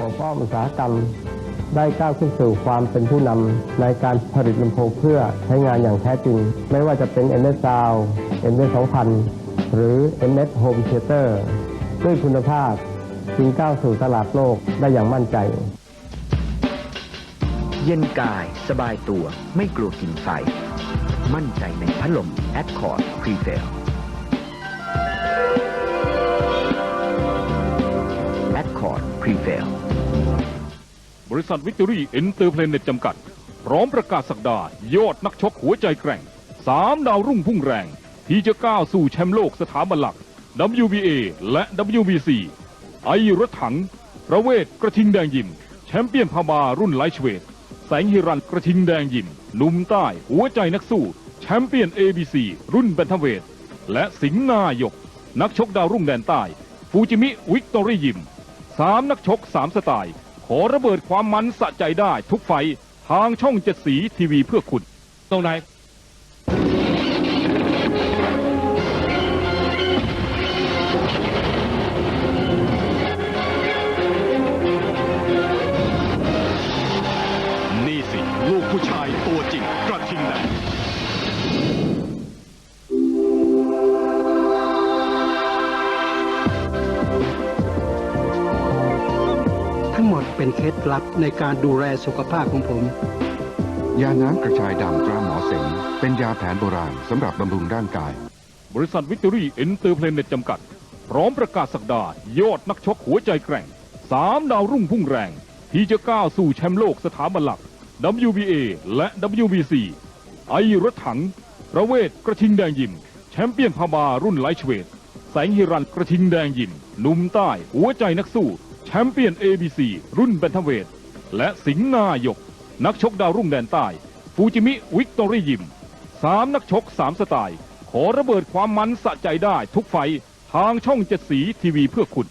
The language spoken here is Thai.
หัวป้อมอุตสาหกรรม ได้ก้าวขึ้นสู่ความเป็นผู้นำในการผลิตลำโพงเพื่อใช้งานอย่างแท้จริง ไม่ว่าจะเป็น MS Sound MS 2000 หรือ MS Home Theater ด้วยคุณภาพจึงก้าวสู่ตลาดโลกได้อย่างมั่นใจ เย็นกายสบายตัวไม่กลัวกินไฟ มั่นใจในพัดลม Accord Prevail Accord Prevail บริษัทวิกตอรี่เอ็นเตอร์เพลเน็ตจำกัด พร้อมประกาศสักดายอดนักชกหัวใจแกร่งสามดาวรุ่งพุ่งแรง ที่จะก้าวสู่แชมป์โลกสถาบันหลัก WBA และ WBC ไอรถถัง ประเวศกระทิงแดงยิม แชมเปี้ยนพาบารุ่นไลท์เวทแสงฮิรันกระทิงแดงยิมหนุ่มใต้หัวใจนักสู้ แชมเปี้ยน ABC รุ่นแบนทเวทและสิงห์นายก นักชกดาวรุ่งแดนใต้ ฟูจิมิวิกตอรี่ยิมสามนักชกสามสไตล์ อระเบิดความมันสะใจได้ทุกไฟท์ทางช่องเจ็ดสีทีวีเพื่อคุณ ตรงไหนนี่สิ ลูกผู้ชายตัวจริงกระทิงแดง หมดเป็นเคล็ดลับในการดูแลสุขภาพของผม ยาน้ำกระชายดำตราหมอเสงเป็นยาแผนโบราณสำหรับบำรุงร่างกาย บริษัทวิกตอรี่เอ็นเตอร์เพลเน็ตจำกัด พร้อมประกาศสักดายอดนักชกหัวใจแกร่งสามดาวรุ่งพุ่งแรง ที่จะก้าวสู่แชมป์โลกสถาบันหลัก WBA และ WBC ไอรถถัง ประเวศกระทิงแดงยิม แชมเปี้ยนพาบารุ่นไลท์เวท แสงฮิรันกระทิงแดงยิมหนุ่มใต้ หัวใจนักสู้แชมเปี้ยน ABC รุ่นแบนทเวท และสิงห์นายก นักชกดาวรุ่งแดนใต้ ฟูจิมิวิกตอรี่ยิมสามนักชกสามสไตล์ ขอระเบิดความมันสะใจได้ทุกไฟทางช่องเจ็ดสีทีวีเพื่อคุณ